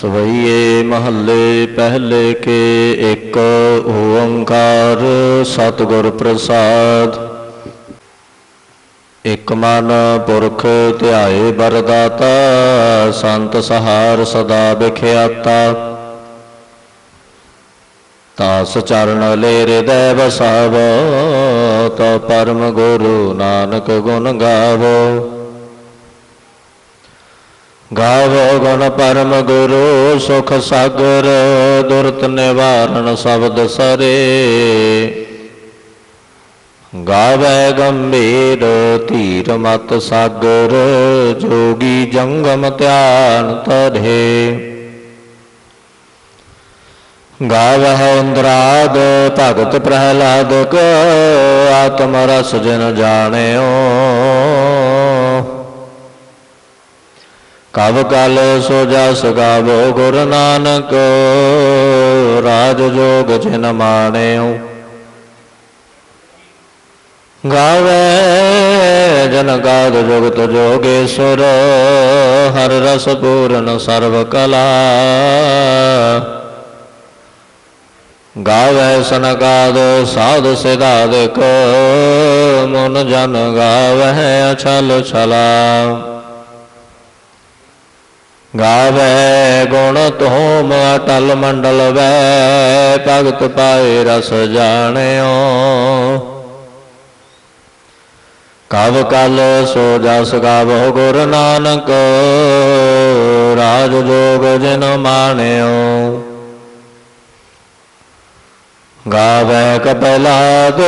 ਸਵਈਏ ਮਹੱਲੇ ਪਹਿਲੇ ਕੇ ਇੱਕ ਓੰਕਾਰ ਸਤਿਗੁਰ ਪ੍ਰਸਾਦ। ਇਕ ਮਨ ਪੁਰਖ ਧਿਆਏ ਬਰਦਾਤਾ, ਸੰਤ ਸਹਾਰ ਸਦਾ ਵਿਖਿਆਤਾ। ਤਾਸ ਚਰਨ ਲੈ ਹਿਰਦੈ ਵਸਾਵੋ ਤੋ ਪਰਮ ਗੁਰੂ ਨਾਨਕ ਗੁਣ ਗਾਵੋ। ਗਾਵੋ ਗੁਣ ਪਰਮ ਗੁਰੂ, ਸੁਖ ਸਾਗਰ, ਦੁਰਤ ਨਿਵਾਰਨ ਸ਼ਬਦ ਸਰੇ। ਗਾਵੇ ਗੰਭੀਰ ਧੀਰ ਮਤ ਸਾਗਰ, ਜੋਗੀ ਜੰਗਮ ਧਿਆਨ ਤਰੇ ਗਾਵਹਿ ਇੰਦਰਾਦ, ਭਗਤ ਪ੍ਰਹਿਲਾਦ ਕੋ ਆਤਮ ਰਸ ਜਨ ਜਾਣਿਓ ਕਵ ਕਲ ਸੋ ਜਸ ਗਾਵੋ ਗੁਰ ਨਾਨਕ, ਰਾਜ ਜੋਗ ਜਿਨ ਮਾਣਿਓ। ਗਾਵੇ ਜਨ ਗਾਦ ਜੁਗਤ ਜੋਗੇਸ਼ਵਰ, ਹਰ ਰਸ ਪੂਰਨ ਸਰਬ ਕਲਾ। ਗਾਵੇ ਸਨਗਾਦ ਸਾਧ ਸਿਧਾਦਿਕ ਮਨ ਜਨ ਗਾਵੇ ਅਛਲ ਛਲਾ। ਗਾਵੇ ਗੁਣ ਤੋਮ ਅਟਲ ਮੰਡਲ ਵੈ, ਭਗਤ ਪਾਏ ਰਸ ਜਾਣਿਓ। ਕਵ ਕਲ ਸੋ ਜਸ ਗਾਵੋ ਗੁਰ ਨਾਨਕ, ਰਾਜ ਜੋਗ ਜਿਨ ਮਾਣਿਓ। ਗਾਵੇ ਕਪਲਾਦ,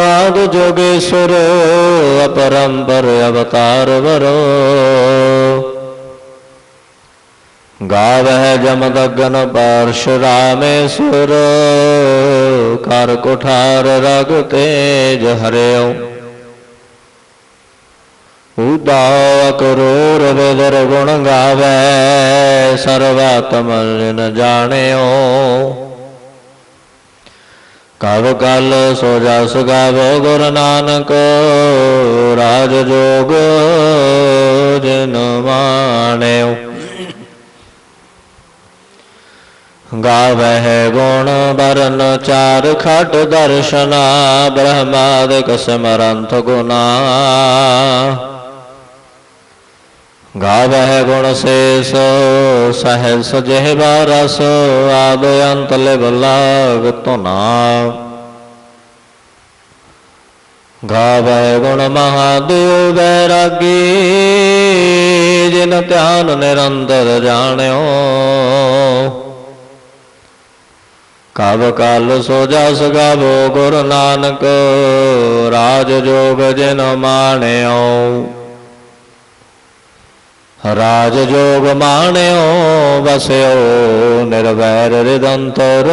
ਆਦ ਜੋਗੇਸ਼ਵਰ, ਅਪਰੰਪਰ ਅਵਤਾਰ ਵਰੋ। ਗਾਵੇ ਜਮਦਗਨ ਪਰਸ਼ੁਰਾਮੇਸ਼ਵਰ ਕਰ ਕੁਠਾਰ ਰਗ ਤੇਜ ਹਰਿਓ। ਉਦਾ ਕਰੋਰ ਵੇਦਰ ਗੁਣ ਗਾਵੇ ਸਰਵਾਤਮ ਜਨ ਜਾਣਿਓ। ਕਵ ਕਲ ਸੋ ਜਸ ਗਾਵੋ ਗੁਰ ਨਾਨਕ, ਰਾਜ ਜੋਗ ਜਿਨ ਮਾਣਿਓ। ਗਾਵਹਿ ਗੁਣ ਬਰਨ ਚਾਰ ਖਟ ਦਰਸ਼ਨਾ, ਬ੍ਰਹਮਾਦਿਕ ਸਿਮਰੰਤ ਗੁਨਾ। ਗਾਵਹਿ ਗੁਣ ਸੇਸ, ਸਹਿਸ ਜਿਹਵਾ ਰਸ ਆਦ ਅੰਤ ਲਿਵ ਲਾਗ ਤੁਨਾ ਗਾਵਹਿ ਗੁਣ ਮਹਾਦੇਵ ਬੈਰਾਗੀ ਜਿਨ ਧਿਆਨ ਨਿਰੰਤਰ ਜਾਣਿਓ। ਕਵ ਕਾਲ ਸੋ ਜਸ ਗਾਵੋ, ਗੁਰ ਨਾਨਕ। ਰਾਜ ਜੋਗ ਜਿਨ ਮਾਣਿਓ। ਰਾਜ ਜੋਗ ਮਾਣਿਓ, ਵਸਿਓ ਨਿਰਵੈਰ ਰਿਦੰਤਰ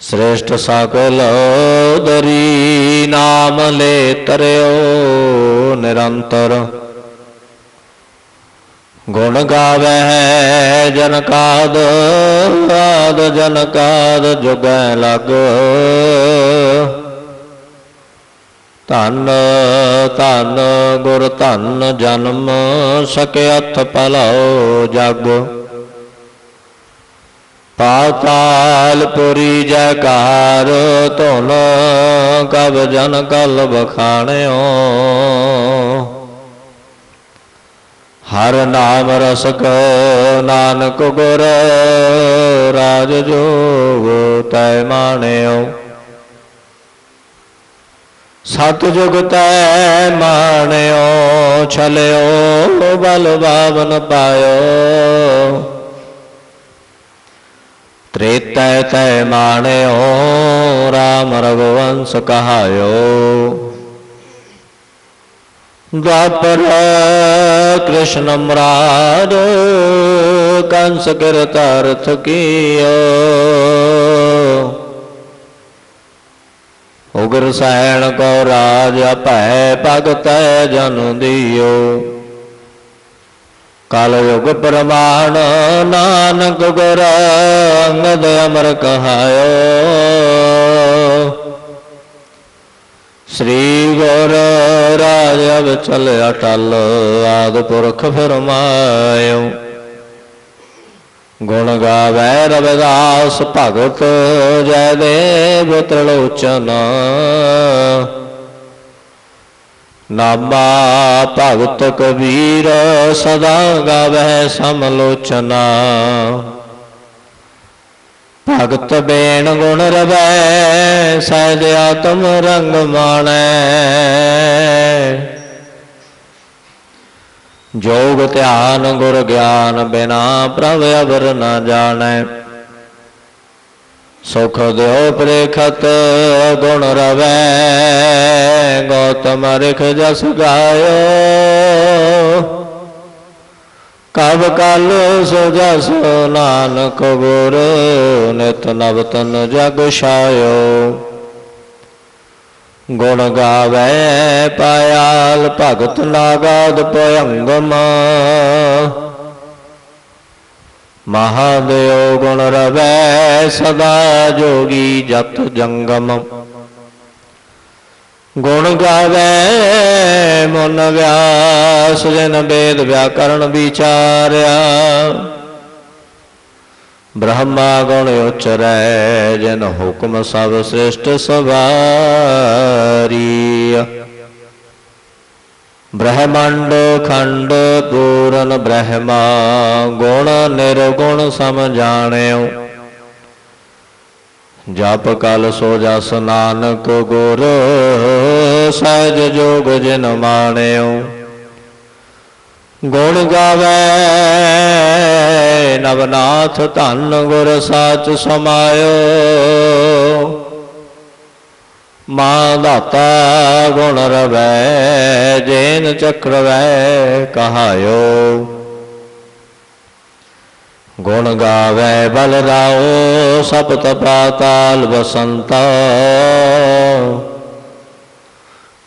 ਸ੍ਰੇਸ਼ਟ ਸਕਲ ਦਰੀ ਨਾਮ ਲੈ ਤਰਿਓ ਨਿਰੰਤਰ। ਗੁਣ ਗਾਵੈ ਜਨ ਕਾਦ, ਆਦ ਜਨ ਕਾਦ ਜੁਗੈ ਲਗ। ਧੰਨ ਧੰਨ ਗੁਰ ਧੰਨ ਜਨਮ ਸਕਿਅਥ ਪਲਉ ਜਗ। ਪਾਤਾਲ ਪੁਰੀ ਜੈਕਾਰ, ਧੁਨ ਕਬ ਜਨ ਕਲ ਬਖਾਣਿਓ ਹਰ ਨਾਮ ਰਸ ਰਸਕ ਨਾਨਕ ਗੁਰ ਰਾਜ ਜੋਗ ਤੈ ਮਾਣਿਓ। ਸਤ ਜੁਗ ਤੈ ਮਾਣਿਓ, ਛਲਿਓ, ਬਲ ਬਾਵਨ ਪਾਇਓ। ਤ੍ਰੇਤੈ ਤੈ ਮਾਣਿਓ RAM ਰਘੁਵੰਸ ਕਹਾਇਓ। ਦਵਾਪਰ ਕ੍ਰਿਸ਼ਨ ਮਰਾਰ ਕੰਸ ਕਿਰਤਾਰਥ ਕੀਓ ਉਗਰ ਸੈਣ ਕੋ ਰਾਜ ਭੈ ਭਗਤੈ ਜਨ ਦਿਓ। ਕਲ ਯੁਗ ਪ੍ਰਮਾਣ ਨਾਨਕ ਗੁਰ ਅੰਗਦ ਅਮਰ ਕਹਾਇਓ। ਸ੍ਰੀ ਗੁਰ ਰਾਜ ਅਵਚਲ ਅਟਲ ਆਦ ਪੁਰਖ ਫਰਮਾਇਓ ਗੁਣ ਗਾਵੇ ਰਵਿਦਾਸ ਭਗਤ ਜੈ ਦੇਵ ਤ੍ਰਿਲੋਚਨ। ਨਾਮਾ ਭਗਤ ਕਬੀਰ ਸਦਾ ਗਾਵੇ ਸਮਲੋਚਨਾ। ਭਗਤ ਬੇਣ ਗੁਣ ਰਵੈ, ਸਹਿਜ ਆਤਮ ਰੰਗ ਮਾਣੈ। ਜੋਗ ਧਿਆਨ ਗੁਰ ਗਿਆਨ ਬਿਨਾ ਪ੍ਰਭ ਅਵਰ ਨ ਜਾਣੈ। ਸੁਖ ਦਿਓ ਪ੍ਰੇਖਤ ਗੁਣ ਰਵੈ, ਗੌਤਮ ਰਿਖ ਜਸ ਗਾਇਓ। ਕਬ ਕਲ ਸੋ ਜਸ ਨਾਨਕ ਗੁਰ, ਨਿਤ ਨਵ ਤਨ ਜਗ ਛਾਇਓ। ਗੁਣ ਗਾਵੇ ਪਾਇਆਲ ਭਗਤ ਨਾਗਾਦ ਭਯੰਗਮ। ਮਹਾਦੇਵ ਗੁਣ ਰਵੈ ਸਦਾ ਜੋਗੀ ਜਤ ਜੰਗਮ। ਗੁਣ ਗਾਵੇ, ਮਨ ਵਿਆਸ ਜਨ ਬੇਦ ਵਿਆਕਰਣ ਵਿਚਾਰਿਆ। ਬ੍ਰਹਮਾ ਗੁਣ ਉਚਰੈ ਜਨ ਹੁਕਮ ਸਭ ਸ੍ਰਿਸ਼ਟ ਸਵਾਰੀ। ਬ੍ਰਹਮੰਡ ਖੰਡ ਪੂਰਨ ਬ੍ਰਹਮਾ, ਗੁਣ ਨਿਰਗੁਣ ਸਮ ਜਾਣਿਓ। ਜਪ ਕਲ ਸੋ ਜਸ ਨਾਨਕ ਗੁਰ, ਸਹਿਜ ਜੋਗ ਜਿਨ ਮਾਣਿਓ। ਗੁਣ ਗਾਵੇ ਨਵਨਾਥ ਧੰਨ ਗੁਰ ਸਾਚ ਸਮਾਇਓ। ਮਾਂ ਦਾਤਾ ਗੁਣ ਰਵੈ, ਜੇਨ ਚਕਰਵੈ ਕਹਾਇਓ। ਗੁਣ ਗਾਵੇ ਬਲ ਰਾਓ ਸਪਤ ਪਾਤਾਲ ਬਸੰਤਾ।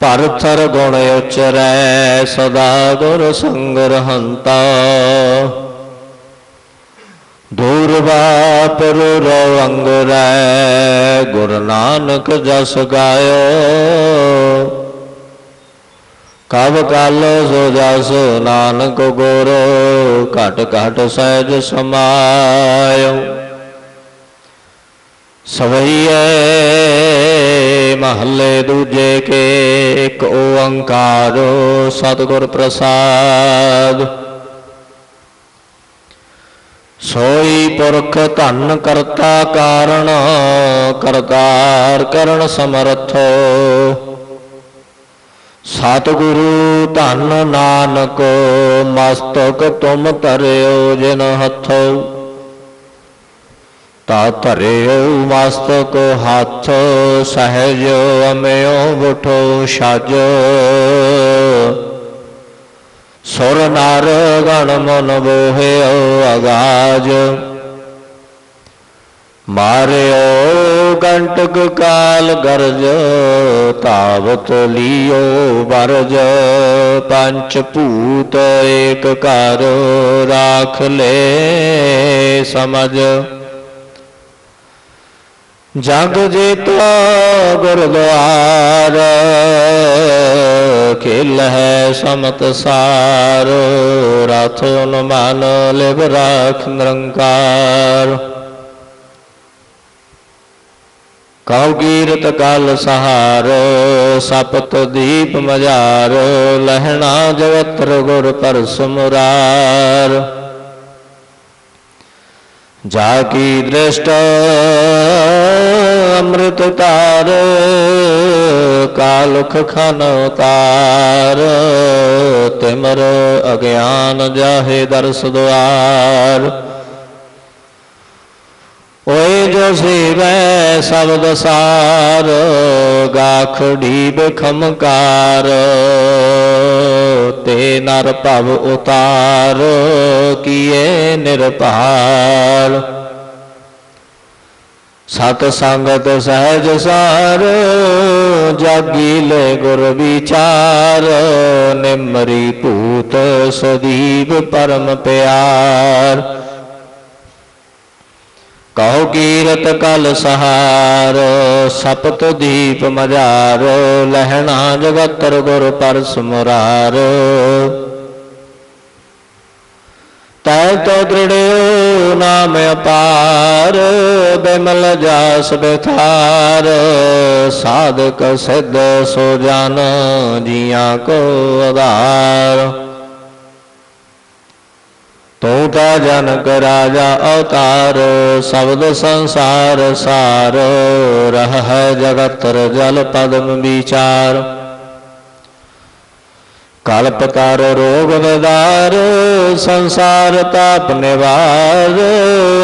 ਪਰਥਰ ਗੁਣ ਉਚਰੈ, ਸਦਾ ਗੁਰ ਸੰਗ ਰਹੰਤਾ ਦੂਰਵਾ ਪਰੁ ਰੋ ਅੰਗਰੈ, ਗੁਰ ਨਾਨਕ ਜਸ ਗਾਇਓ। ਕਬ ਕਾਲ ਸੋ ਜਸ ਨਾਨਕ ਗੁਰ, ਘਟ ਘਟ ਸਹਿਜ ਸਮਾਇਓ ਸਵਈਏ ਮਹੱਲੇ ਦੂਜੇ ਕੇ ਇੱਕ ਓੰਕਾਰ ਸਤਿਗੁਰ ਪ੍ਰਸਾਦ। ਸੋਈ ਪੁਰਖ ਧੰਨ ਕਰਤਾ ਕਾਰਣ, ਕਰਤਾਰ ਕਰਨ ਸਮਰਥੋ। ਸਤਿਗੁਰੂ ਧੰਨ ਨਾਨਕ, ਮਸਤਕ ਤੁਮ ਧਰਿਓ ਜਿਨ ਹੱਥੋਂ। ਤਾ ਧਰਿਓ ਮਸਤਕ ਹੱਥ, ਸਹਿਜ ਅਮਿਓ ਬੁਠੋ ਛਜ। ਸੁਰ ਨਰ ਗਣ ਮਨ ਬੋਹਿਓ ਅਗਾਜ। ਮਾਰਿਓ ਕੰਟਕ ਕਾਲ ਗਰਜ ਤਾਵਤ ਲਿਓ ਵਰਜ। ਪੰਚ ਭੂਤ ਏਕ ਕਰ ਰਾਖ ਲੈ ਸਮਝ। ਜਗ ਜੀਤੋ ਗੁਰਦੁਆਰ, ਖੇਲ ਹੈ ਸਮਤ ਸਾਰ। ਰਥ ਮਨ ਲਿਵ ਰਾਖ ਨਿਰੰਕਾਰ। ਕਉ ਕੀਰਤ ਕਲ ਸਹਾਰ, ਸਪਤ ਦੀਪ ਮਜਾਰ, ਲਹਿਣਾ ਜਵਤਰ ਗੁਰ ਪਰਸ ਮੁਰਾਰ ਜਾ ਕੀ ਦ੍ਰਿਸ਼ਟ ਅੰਮ੍ਰਿਤ ਤਾਰ ਕਾਲੁਖ ਖਨ ਤਾਰ ਤਿਮਰ ਅਗਿਆਨ ਜਾਹੇ ਦਰਸ ਦੁਆਰ। ਜੋ ਸੇਵੈ ਸ਼ਬਦ ਸਾਰ ਗਾਖੜੀ ਬਖਮਕਾਰ ਤੇ ਨਰ ਭਵ ਉਤਾਰ, ਕੀਏ ਨਿਰਭਾਰ। ਸਤ ਸੰਗਤ ਸਹਿਜ ਸਾਰ, ਜਾਗੀ ਲੈ ਗੁਰ ਵਿਚਾਰ, ਨਿਮਰੀ ਭੂਤ ਸਦੀਵ ਪਰਮ ਪਿਆਰ। ਕਹੋ ਕੀਰਤ ਕਲ ਸਹਾਰ ਸਪਤ ਦੀਪ ਮਜਾਰ, ਲਹਿਣਾ ਜਗਤਰ ਗੁਰ ਪਰਸ ਮੁਰਾਰ। ਤੈ ਤੋ ਦ੍ਰਿੜਿਓ ਨਾਮ ਅਪਾਰ, ਬਿਮਲ ਜਾਸ ਬਿਥਾਰ, ਸਾਧਕ ਸਿੱਧ ਸੋ ਜਨ ਜੀਆਂ ਕੋ ਆਧਾਰ। ਤੂੰ ਤਾ ਜਨਕ ਰਾਜਾ ਅਵਤਾਰ, ਸਬਦ ਸੰਸਾਰ ਸਾਰ, ਰਹ ਹੈ ਜਗਤਰ ਜਲ ਪਦਮ ਵਿਚਾਰ। ਕਲਪ ਕਰ ਰੋਗ ਵਿਦਾਰ ਸੰਸਾਰ ਤਾਪ ਨਿਵਾਰ,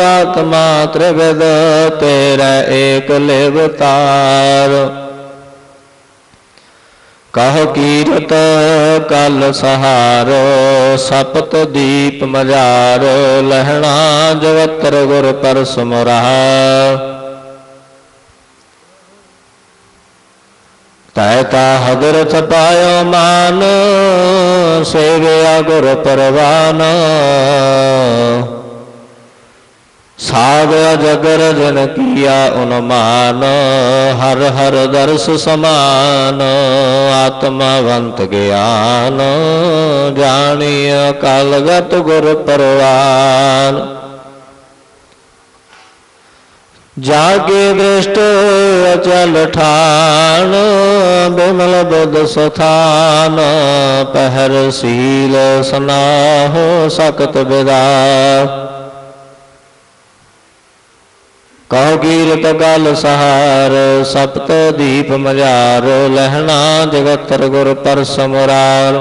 ਆਤਮਾ ਤ੍ਰਿਵਿਦ ਤੇਰਾ ਏਕ ਲਿਵ ਤਾਰ ਕਹ ਕੀਰਤ ਕਲ ਸਹਾਰ, ਸਪਤ ਦੀਪ ਮਜਾਰ, ਲਹਿਣਾ ਜਗਤਰ ਗੁਰ ਪਰ ਮੁਰਾਰ। ਤੈ ਤਾ ਹਦਰਥ ਪਾਇਓ ਮਾਨ, ਸੇਵਿਆ ਗੁਰ ਪਰਵਾਨ। ਸਾਗ ਜਗਰ ਜਨ ਕੀਆ ਉਨਮਾਨ, ਹਰ ਹਰ ਦਰਸ ਸਮਾਨ, ਆਤਮਵੰਤ ਗਿਆਨ ਜਾਣਿਆ ਕਲਗਤ ਗੁਰ ਪਰਵਾਨ। ਜਾਗੇ ਦ੍ਰਿਸ਼ਟ ਅਚਲ ਠਾਨ, ਬਿਮਲ ਬੁੱਧ ਸਥਾਨ, ਪਹਿਰ ਸੀਲ ਸਨਾਹੋ ਸਕਤ ਬਿਦਾਰ ਕਹੋ ਕੀਰਤ ਗਲ ਸਹਾਰ, ਸਪਤ ਦੀਪ ਮਜਾਰ ਲਹਿਣਾ ਜਗਤਰ ਗੁਰ ਪਰ ਮੁਰਾਰ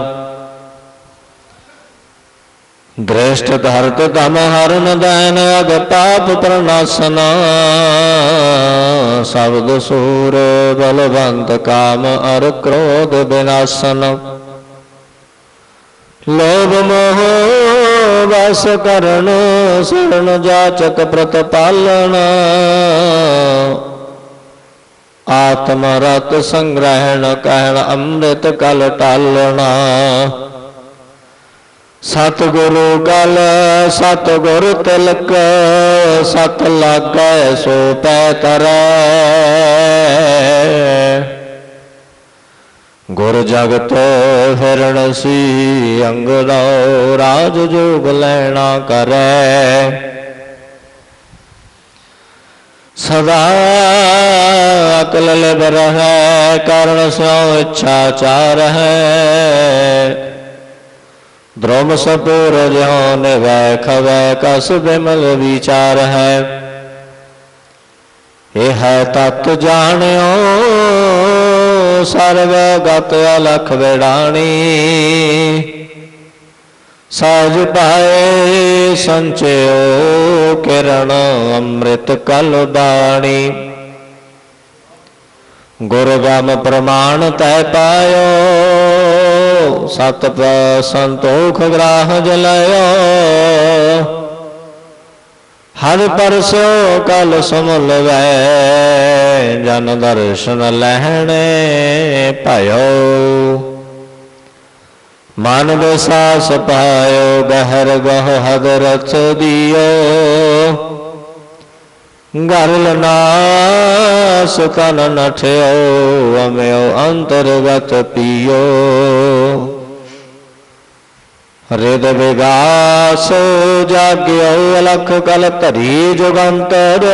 ਦ੍ਰਿਸ਼ਟ ਧਰਤ ਧਮ ਹਰਨ ਦੈਨ ਅਗ ਪਾਪ ਪ੍ਰਨਾਸਨ ਸਬਦ ਸੂਰ ਬਲਵੰਤ ਕਾਮ ਅਰ ਕ੍ਰੋਧ ਬਿਨਾਸਨ। ਲੋਭ ਮੋਹ ਵਸ ਕਰਨ ਸਰਣ ਜਾਚਕ ਪ੍ਰਤਪਾਲਨ ਆਤਮ ਰਤ ਸੰਗ੍ਰਹਿਣ ਕਹਿਣ ਅੰਮ੍ਰਿਤ ਕਲ ਟਾਲਣਾ। ਸਤਿਗੁਰੂ ਗਲ ਸਤ ਤਿਲਕ, ਸਤ ਲਾਗੈ ਸੋ ਪੈ ਤਰੈ। ਗੁਰ ਜਗਤ ਫਿਰਣ ਸੀ, ਅੰਗ ਦਾ ਰਾਜ ਜੋਗ ਲੈਣਾ ਕਰੈ। ਸਦਾ ਅਕਲ ਲਿਬ ਹੈ ਕਰਨ ਸਿਉ ਇੱਛਾ ਚਾਰ ਹੈ ਧਰਮ ਸਪੂਰ ਜਿਉ ਨਿਵੈ, ਖਵੈ ਕਸ ਬਿਮਲ ਵਿਚਾਰ। ਹੈ ਇਹ ਹੈ ਤਤ ਜਾਣਿਓ ਸਰਵ ਗਤ ਅਲਖ ਵਿਡਾਣੀ ਸਾਜ ਪਾਏ ਸੰਚਿਓ ਕਿਰਣ ਅੰਮ੍ਰਿਤ ਕਲ ਬਾਣੀ ਗੁਰ ਗਮ ਪ੍ਰਮਾਣ ਤੈ ਪਾਇਓ, ਸਤ ਸੰਤੋਖ ਗ੍ਰਾਹ ਜਲਾਇਓ। ਹਰ ਪਰਸੋ ਕਲ ਸਮਲ ਵੈ, ਜਨ ਦਰਸ਼ਨ ਲਹਿਣੇ ਭਇਓ। ਮਨ ਵਿਸਾਸ ਪਾਇਓ, ਬਹਿਰ ਗਹ ਹਦਰਤ ਦਿਓ। ਗਰਲ ਨਾਸ ਤਨ ਨਠਿਓ ਅਮਿਓ ਅੰਤਰਗਤ ਪੀਓ। ਹਰਿਦ ਵਿਗਾਸ ਜਾਗਿਓ, ਅਲਖ ਕਲ ਧਰੀ ਜੁਗੰਤਰ।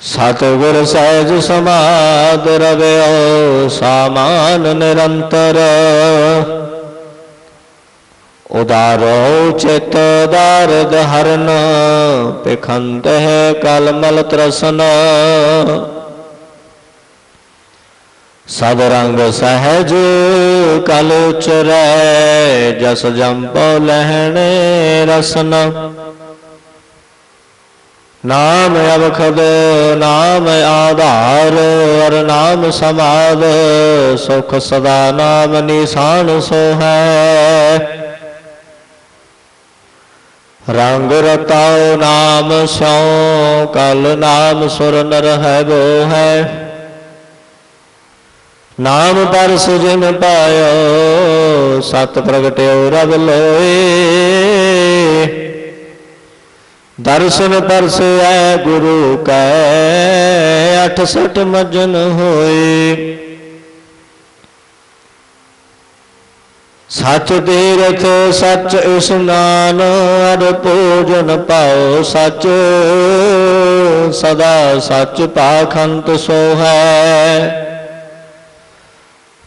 ਸਤਿਗੁਰ ਸਹਿਜ ਸਮਾਦ ਰਵਿਓ, ਸਾਮਾਨ ਨਿਰੰਤਰ। ਉਦਾਰੋ ਚਿਤ ਦਾਰਦ ਹਰਨ, ਪਖੰਤ ਹੈ ਕਲਮਲ ਤਰਸਨ। ਸਭ ਰੰਗ ਸਹਿਜ ਕਲ ਉਚਰੈ, ਜਸ ਜੰਪੋ ਲਹਿਣੇ ਰਸਨ। ਨਾਮ ਅਵਖਦ, ਨਾਮ ਆਧਾਰ, ਅਰ ਨਾਮ ਸਮਾਦ, ਸੁਖ ਸਦਾ ਨਾਮ ਨਿਸ਼ਾਨ ਸੋ ਹੈ ਰੰਗ ਰਤਾਉ ਨਾਮ ਸਿਉ, ਕਲ ਨਾਮ ਸੁਰ ਨਰ ਹੈ ਬੋ ਹੈ ਨਾਮ ਪਰ ਸੁਜਨ ਪਾਇਓ, ਸਤ ਪ੍ਰਗਟਿਓ ਰਬ ਲੋਏ। ਦਰਸ਼ਨ ਪਰਸੈ ਗੁਰੂ ਕੈ 68 ਮਜਨ ਹੋਏ। ਸੱਚ ਤੀਰਥ, ਸੱਚ ਇਸਨਾਨ ਅਰ ਭੋਜਨ ਪਾਓ ਸੱਚ। ਸਦਾ ਸੱਚ ਪਾਖੰਤ ਸੋ ਹੈ।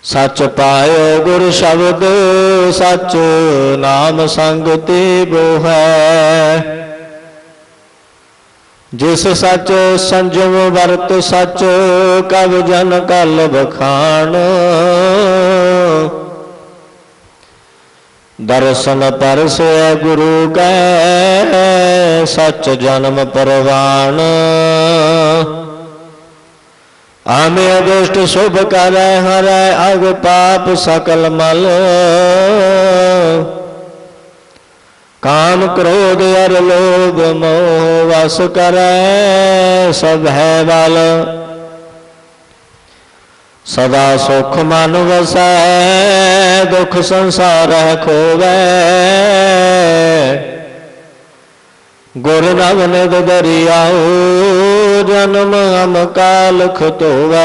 ਸੱਚ ਪਾਇਓ ਗੁਰ ਸ਼ਬਦ, ਸੱਚ ਨਾਮ ਸੰਗ ਤੇ ਬੋਹੈ ਜਿਸ ਸੱਚ ਸੰਜਮ ਵਰਤ ਸੱਚ, ਕਬ ਜਨ ਕਲ ਬਖਾਣ ਦਰਸ਼ਨ ਪਰਸੈ ਗੁਰੂ ਕੈ, ਸੱਚ ਜਨਮ ਪਰਵਾਨ ਆਮੇ ਅਗਸਟ ਸ਼ੁਭ ਕਰੈ, ਹਰੈ ਅਗ ਪਾਪ ਸਕਲ ਮਲ। ਕਾਮ ਕ੍ਰੋਧ ਅਰ ਲੋਭ ਮੋਹ ਵਸ ਕਰੈ, ਸਭ ਹੈ ਬਲ। ਸਦਾ ਸੁਖ ਮਨ ਵਸੈ, ਦੁਖ ਸੰਸਾਰ ਖੋਵੈ। ਗੁਰ ਨਵ ਨਿਦ ਦਰਿਆਉ ਜਨਮ ਅਮ ਕਾਲ ਖਤੋਵੈ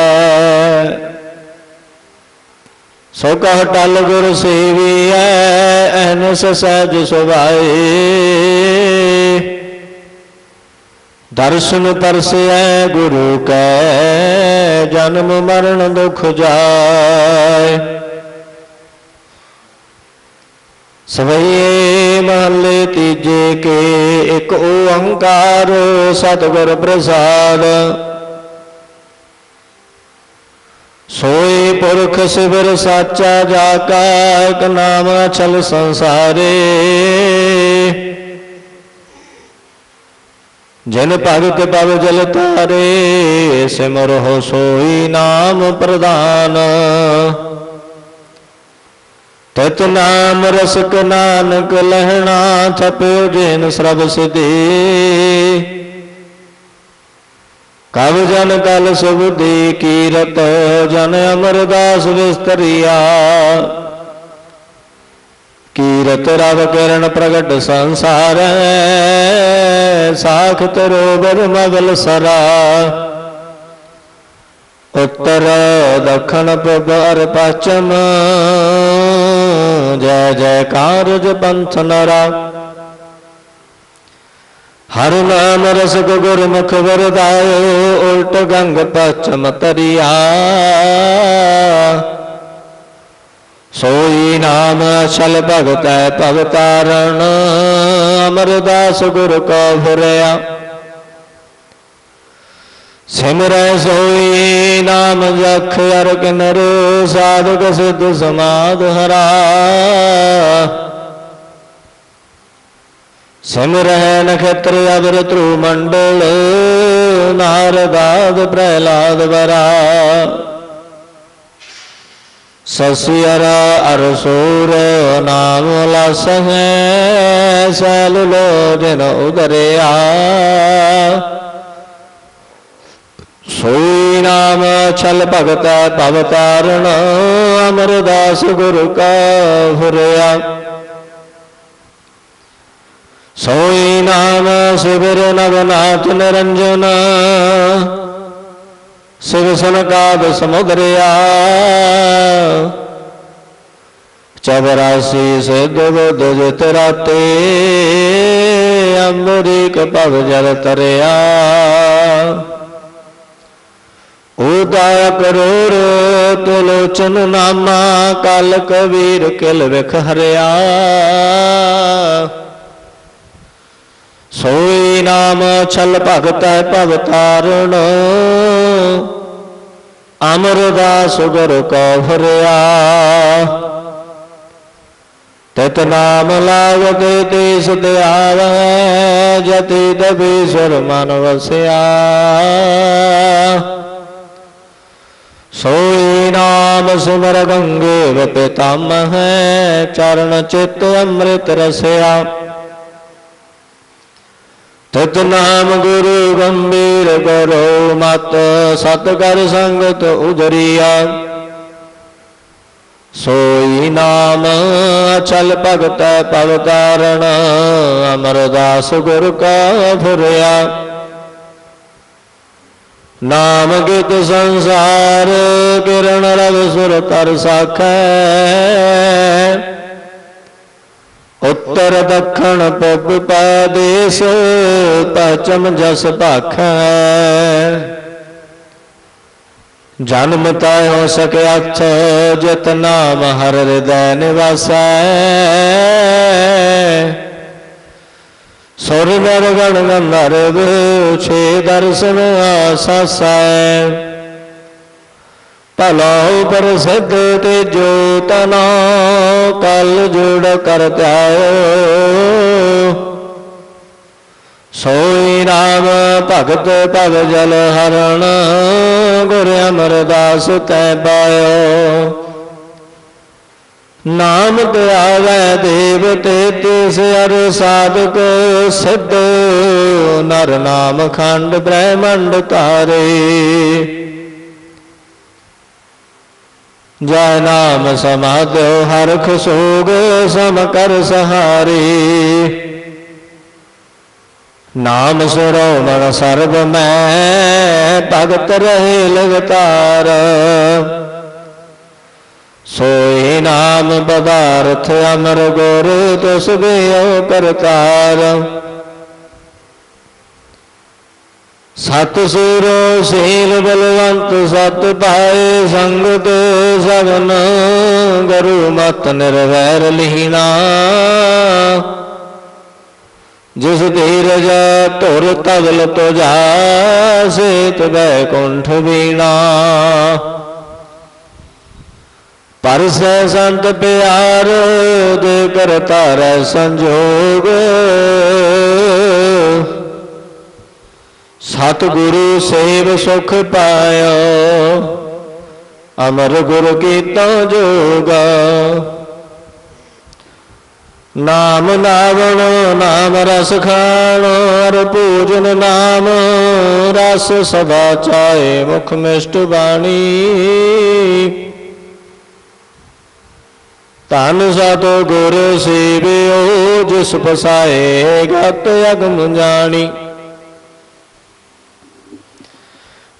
ਸੋ ਕਹ ਟਲ ਗੁਰ ਸੇਵੀਐ ਅਹਨਸ ਸਜ ਸੁਭਾਏ। ਦਰਸ਼ਨ ਪਰਸੈ ਗੁਰੂ ਕੈ, ਜਨਮ ਮਰਨ ਦੁਖ ਜਾਏ। ਸਵਈਏ ਮਹੱਲੇ ਤੀਜੇ ਕੇ, ਇੱਕ ਓੰਕਾਰ ਸਤਿਗੁਰ ਪ੍ਰਸਾਦ। ਸੋਈ ਪੁਰਖ ਸਿਵਰ ਸਾਚਾ ਜਾ ਕਾ, ਇਕ ਨਾਮ ਅਛਲ ਸੰਸਾਰੇ। ਜਨ ਭਗਤ ਪਵ ਜਲ ਤਾਰੇ ਸਿਮਰਹੁ ਸੋਈ ਨਾਮ ਪ੍ਰਦਾਨ। ਤਤ ਨਾਮ ਰਸਕ ਨਾਨਕ ਲਹਿਣਾ ਛਪਿਓ ਜੇਨ ਸਰਬ ਸਿਧੀ। ਕਵ ਜਨ ਕਲ ਸੁਬਦੀ ਕੀਰਤ, ਜਨ ਅਮਰਦਾਸ ਵਿਸਤਰੀਆ। ਕੀਰਤ ਰਵ ਕਿਰਨ ਪ੍ਰਗਟ ਸੰਸਾਰ ਸਾਖ ਤਰੋਬਰ ਮਗਲ ਸਰਾ। ਉੱਤਰ ਦਖਣ ਪਬਰ ਪਛਮ ਜੈ ਜੈ ਕਾਰਜ ਪੰਥ ਨਰਾ। ਹਰ ਨਾਮ ਰਸ ਗੁਰਮੁਖ ਵਰਦਾਇਓ ਉਲਟ ਗੰਗ ਪਛਮ ਤਰਿਆ। ਸੋਈ ਨਾਮ ਛਲ ਭਗਤੈ ਭਗਤਾਰਣ, ਅਮਰਦਾਸ ਗੁਰ ਕੋ ਫੁਰਿਆ। ਸਿਮਰੈ ਸੋਈ ਨਾਮ ਜਖ ਅਰ ਕਿਨਰ ਸਾਧਕ ਸਿੱਧ ਸਮਾਦ ਹਰਾ। ਸਿਮਰੈ ਨਖਤਰ ਅਵਰ ਧਰੂ ਮੰਡਲ, ਨਾਰਦਾਦ ਪ੍ਰਹਿਲਾਦ ਵਰਾ। ਸਸਿਅਰ ਅਰਸੂਰ ਨਾਮ ਲਸਹੈ ਸੈਲ ਲੋ ਦਿਨ ਉਦਰਿਆ। ਸੋਈ ਨਾਮ ਛਲ ਭਗਤ ਭਵ ਤਾਰਣ ਅਮਰਦਾਸ ਗੁਰ ਕਾ ਫੁਰਿਆ ਸੋਈ ਨਾਮ ਸਿਵਰ ਨਵਨਾਥ ਨਿਰੰਜਨ, ਸਿਵ ਸਨਕਾਦ ਸਮੁਦਰਿਆ। ਚਬਰਾਸੀ ਸਿੱਧ ਬੁੱਧ ਜਿਤ ਰਾਤੇ ਅੰਬਰੀਕ ਭਵ ਜਲ ਤਰਿਆ। ਉਦਾ ਕਰੋੜ ਤੁਲੋਚਨ ਨਾਮਾ, ਕਲ ਕਬੀਰ ਕਿਲ ਵਿਖ ਹਰਿਆ। ਸੋਈ ਨਾਮ ਛਲ ਭਗਤੈ ਭਵ ਤਾਰਣ। ਅਮਰਦਾਸ ਗੁਰ ਕੋ ਫਰਿਆ ਤਤ ਨਾਮ ਲਾਗਤੇ ਤੀਸ ਤੇ ਆਵੈ ਜਤੀ ਦਬੀਸਰ ਮਨ ਵਸਿਆ। ਸੋਈ ਨਾਮ ਸਿਮਰ ਗੰਗੇ ਵਪਿਤਮ ਹੈ, ਚਰਨ ਚਿਤ ਅੰਮ੍ਰਿਤ ਰਸਿਆ। ਤਤ ਨਾਮ ਗੁਰੂ ਗੰਭੀਰ ਕਰੋ ਮਤ ਸਤ ਕਰ ਸੰਗਤ ਉਜਰੀਆ। ਸੋਈ ਨਾਮ ਅਚਲ ਭਗਤ ਪਵ ਤਾਰਣ ਅਮਰਦਾਸ ਗੁਰ ਕਾ ਫੁਰਿਆ ਨਾਮ ਗਿਤ ਸੰਸਾਰ ਕਿਰਣ ਰਵ ਸੁਰ ਤਰ ਸਾਖੈ। ਉੱਤਰ ਦੱਖਣ ਪਗ ਪਾਦੇਸ ਪਚਮ ਜਸ ਭਾਖੈ। ਜਨਮ ਤੈ ਹੋ ਸਕੇ ਸਕਿਆਥ ਜਿਤ ਨਾਮ ਹਰ ਹਿਰਦੈ ਨਿਵਾਸੈ। ਸੁਰ ਨਰ ਗਣ ਗੰਧਰਵ ਛੇ ਦਰਸ਼ਨ ਆਸਾਸੈ ਭਲੋ ਪ੍ਰਸਿੱਧ ਤੇ ਜੋ ਤਨਾ, ਕਲ ਜੁੜ ਕਰ ਧਿਆਓ ਸੋਈ ਰਾਮ ਭਗਤ ਭਗ ਜਲ ਹਰਣ, ਗੁਰ ਅਮਰਦਾਸ ਤੈ ਪਾਇਓ। ਨਾਮ ਧਿਆਵੈ ਦੇਵ ਤੇ ਤਿਸ ਅਰ ਸਾਧਕ ਸਿੱਧ, ਨਰ ਨਾਮ ਖੰਡ ਬ੍ਰਹਮੰਡ ਤਾਰੇ ਜੈ ਨਾਮ ਸਮਾਧਿਓ ਹਰਖ ਸੋਗ ਸਮ ਕਰ ਸਹਾਰੇ। ਨਾਮ ਸੁਰੋ ਮਨ ਸਰਬ ਮੈਂ ਭਗਤ ਰਹੇ ਲਗਤਾਰ। ਸੋਈ ਨਾਮ ਪਦਾਰਥ ਅਮਰ ਗੁਰ ਤਿਸ ਬਿਓ ਕਰਤਾਰ। ਸਤ ਸੁਰੋ ਸੇਲ ਬਲਵੰਤ, ਸਤ ਭਾਏ ਸੰਗਤ ਸਗਨ, ਗੁਰੂ ਮਤ ਨਿਰਵੈਰ ਲੀਨਾ। ਜਿਸ ਧੀਰਜ ਧੁਰ ਤਵਲ ਤੁਝਾ ਸੇਤ ਬੈਕੁੰਠ ਵੀਣਾ। ਪਰ ਪਰਸੈ ਸੰਤ ਪਿਆਰ ਦੇ ਕਰ ਤਾਰੈ ਸੰਜੋਗ। ਸਤ ਗੁਰੂ ਸੇਵ ਸੁਖ ਪਾਇਓ, ਅਮਰ ਗੁਰ ਕੀਤਾ ਜੋਗਾ। ਨਾਮ ਨਾਵਣ, ਨਾਮ ਰਸ ਖਾਣ, ਅਰ ਪੂਜਨ ਨਾਮ, ਰਸ ਸਦਾ ਚਾਏ ਮੁਖ ਮਿਸ਼ਟ ਬਾਣੀ। ਤਨ ਸਤੋ ਗੁਰ ਸੇਵਿਓ, ਜਿਸ ਪਸਾਏ ਗਤ ਅਗਮ ਜਾਣੀ।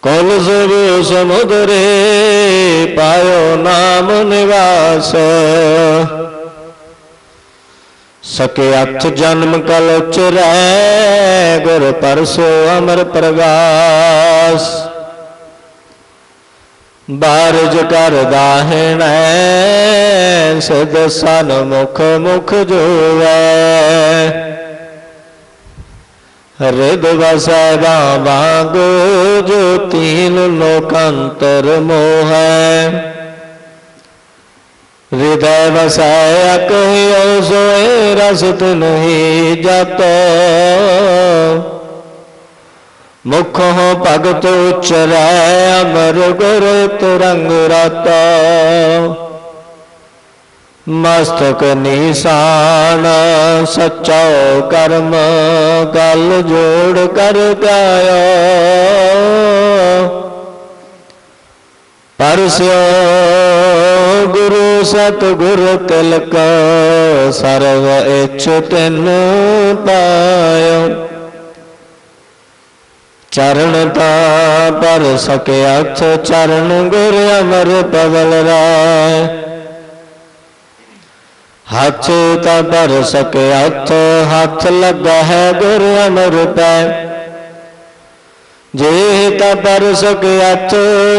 ਕੋਲ ਸਭ ਸਮੁਦਰੇ, ਪਾਇਓ ਨਾਮ ਨਿਵਾਸ। ਸਕੇ ਅਥ ਜਨਮ ਕਲ ਚਰੈ ਗੁਰ ਪਰਸੋ ਅਮਰ ਪ੍ਰਗਾਸ। ਬਾਰਜ ਕਰਦਾ ਦਾਹਿਣੈ ਸਦ ਸਨ ਮੁਖ ਮੁਖ ਜੋਵੈ। ਰਿਦ ਵਸੈ ਬਾਂਗ ਜੋ ਤੀਨ ਲੋਕੰਤਰ ਮੋਹੈ। ਹਿਰਦੈ ਵਸੈ ਕਹਿਓ ਸੋਏ ਰਸਤ ਨਹੀਂ ਜਾਤੋ। ਮੁਖ ਹੋ ਭਗਤ ਉਚਰੈ, ਅਮਰ ਗੁਰ ਤੁਰੰਗ ਰਤਾ। ਮਸਤਕ ਨਿਸ਼ਾਨ, ਸਚੋ ਕਰਮ, ਗਲ ਜੋੜ ਕਰ ਪਾਇਓ ਪਰਸਿਓ ਗੁਰੂ ਸਤਿਗੁਰ ਤਿਲਕ, ਸਰਵ ਇਛ ਤਿਨ ਪਾਇਓ ਚਰਨ ਤਾ ਪਰ ਸਕਿਆਥ ਚਰਨ ਗੁਰ ਅਮਰ ਪਵਲ ਰਾਏ। ਹੱਥ ਤਾ ਪਰ ਸਕਿਆਥ ਹੱਥ ਲੱਗਾ ਹੈ ਗੁਰ ਅਮਰ ਪੈ। ਜੇ ਤਾ ਪਰ ਸਕਿਆਥ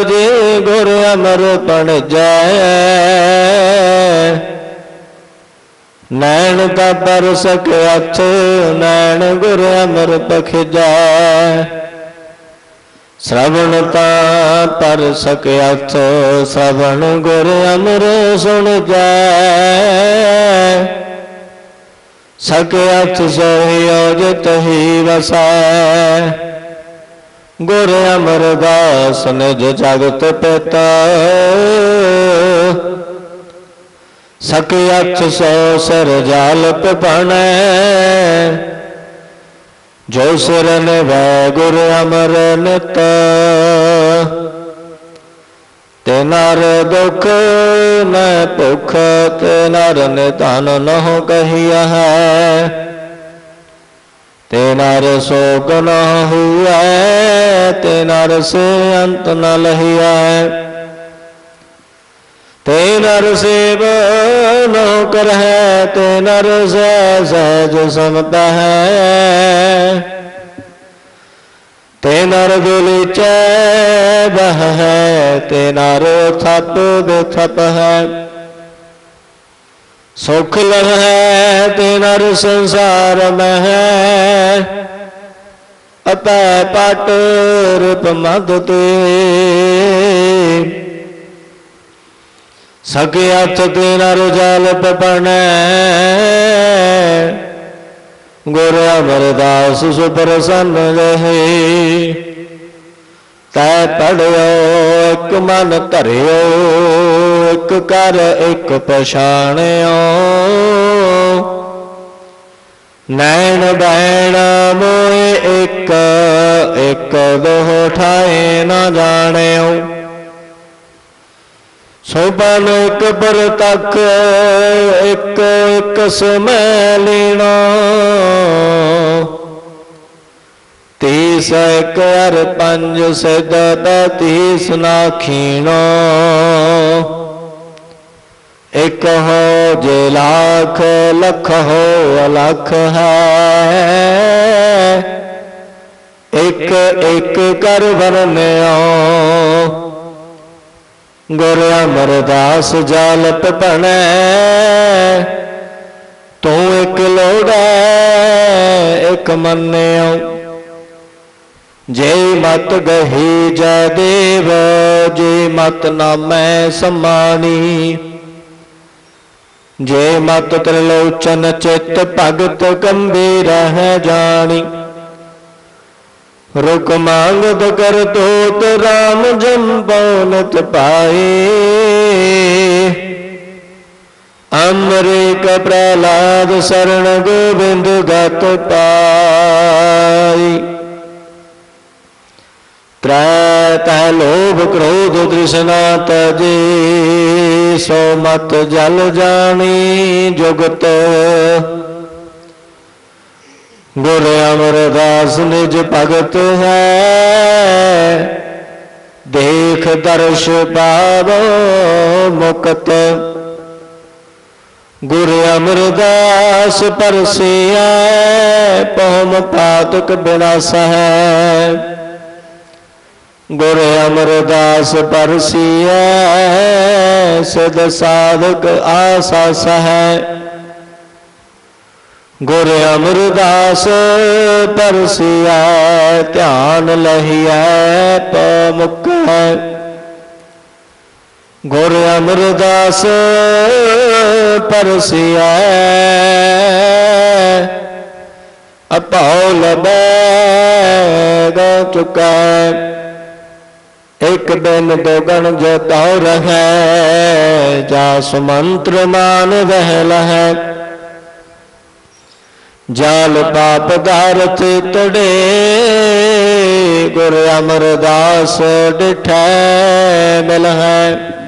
ਜੇ ਗੁਰ ਅਮਰ ਪਣ ਜਾਏ। ਨੈਣ ਤਾ ਪਰ ਸਕਿਆਥ ਨੈਣ ਗੁਰ ਅਮਰ ਪਖ ਜਾਏ ਸ਼ਰਵਣ ਪਰ ਸਕਿਆਥ ਸ਼ਰਵਣ ਗੁਰ ਅਮਰ ਸੁਣ ਜਾਏ। ਸਕਿਆਥ ਸੋਹਿਓ ਜਿਤ ਹੀ ਵਸੈ ਗੁਰ ਅਮਰਦਾਸ ਨਿਜ ਜਗਤ ਪਿਤਾ। ਸਕਿਆਥ ਸੋ ਸਰ ਜਾਲਪ ਜੋ ਸਿਰਨ ਵੈ ਗੁਰ ਅਮਰ ਤੇ ਨਰ ਦੁਖ ਨ ਭੁਖ, ਤੇ ਨਰ ਨਿਧਨ ਨਹੁ ਕਹੀਆ ਹੈ। ਤੇ ਨਰ ਸੋਗ ਨ ਹੁਐ ਤੇ ਨਰ ਸੇ ਅੰਤ ਨ ਲਹੀਐ। ਤੇ ਨਰ ਸੇਵ ਨੋ ਕਰਹਿ ਤੇ ਨਰ ਸਹਿ ਸਹਿਜ ਸਮਤਾ ਹੈ। ਤੇ ਨਰ ਦੁਲਿਚੈ ਬਹ ਹੈ ਤੇ ਨਰ ਥਪ ਦੇ ਥਪ ਹੈ। ਸੁਖ ਲਹੈ ਤੇ ਨਰ ਸੰਸਾਰ ਮਹਿ ਅਤੈ ਪਟ ਰੂਪ ਮਦ ਤੇ ਸਕੇ ਅਥ ਤੇਰਾ ਨਰ ਜਲ ਪਪਣੈ ਗੁਰ ਅਮਰਦਾਸ ਸੁਪਰਸੰਨ ਰਹੇ। ਤੈ ਪੜਿਓ, ਇੱਕ ਮਨ ਧਰਿਓ, ਇੱਕ ਕਰ, ਇੱਕ ਪਛਾਣਿਓ। ਨੈਣ ਬੈਣ ਮੋਏ ਇੱਕ ਇੱਕ ਦੋਹ ਠਾਏ ਨਾ ਜਾਣਿਓ। ਸੋਬਨ ਇੱਕ ਪਰ ਤੱਕ ਇੱਕ ਇੱਕ ਸਮੈ ਲੈਣਾ। ਤੀਸ ਇੱਕ ਅਰ ਪੰਜ ਸਿਧ ਤੀਸ ਨਾ ਖੀਣੋ। ਇੱਕ ਹੋ ਜੇ ਲੱਖ ਲੱਖ ਹੋ ਅਲਖ ਹੈ। ਇੱਕ ਇੱਕ ਕਰ ਵਰਨਿਓ। ਗੁਰ ਅਮਰਦਾਸ ਜਲਪ ਭਣੈ, ਤੂੰ ਇੱਕ ਲੋੜੈ ਇੱਕ ਮੰਨਿਓ। ਜੇ ਮਤ ਗਹੀ ਜੈ ਦੇਵ, ਜੇ ਮਤ ਨਾਮੈ ਸਮਾਣੀ। ਜੇ ਮਤ ਤ੍ਰਿਲੋਚਨ ਚਿਤ ਭਗਤ ਗੰਭੀਰ ਹੈ ਜਾਣੀ। ਰੁਕ ਮੰਗਦ ਕਰ ਤੋਤ ਜਮ ਜੰਬੋਨਤ ਪਾਏ। ਅਮਰਿਕ ਪ੍ਰਹਲਾਦ ਸਰਣ ਗੋਬਿੰਦ ਗਤ ਪਾਈ। ਤ੍ਰੈ ਤੈ ਲੋਭ ਕ੍ਰੋਧ ਤ੍ਰਿਸ਼ਨਾ ਤਜੇ, ਸੋ ਮਤ ਜਲ ਜਾਣੀ ਜੁਗਤ। ਗੁਰ ਅਮਰਦਾਸ ਨਿਜ ਭਗਤ ਹੈ। ਦੇਖ ਦਰਸ਼ ਪਾਵੋ ਮੁਕਤ। ਗੁਰ ਅਮਰਦਾਸ ਪਰਸਿਆ ਪਹਮ ਪਾਤਕ ਬਿਨਾਸ ਹੈ। ਗੁਰ ਅਮਰਦਾਸ ਪਰਸਿਆ ਸਦ ਸਾਧਕ ਆਸਾ ਸਹਿ ਗੁਰ ਅਮਰਦਾਸ ਪਰਸਿਆ, ਧਿਆਨ ਲਹੀਐ ਪਮੁਖ ਗੁਰ ਅਮਰਦਾਸ ਪਰਸਿਆ ਅਪਾਉ ਲਬੈ ਗਾ ਚੁਕੈ। ਇਕ ਬਿਨ ਦੋ ਜੋ ਤਉ ਰਹੈ ਜਾ ਸੁਮੰਤਰ ਮਾਨ ਵਹਿ ਲਹੈ। ਜਾਲ ਪਾਪ ਧਾਰਤ ਤੜੇ ਗੁਰ ਅਮਰਦਾਸ ਡਿਠੈ ਮਿਲ ਹੈ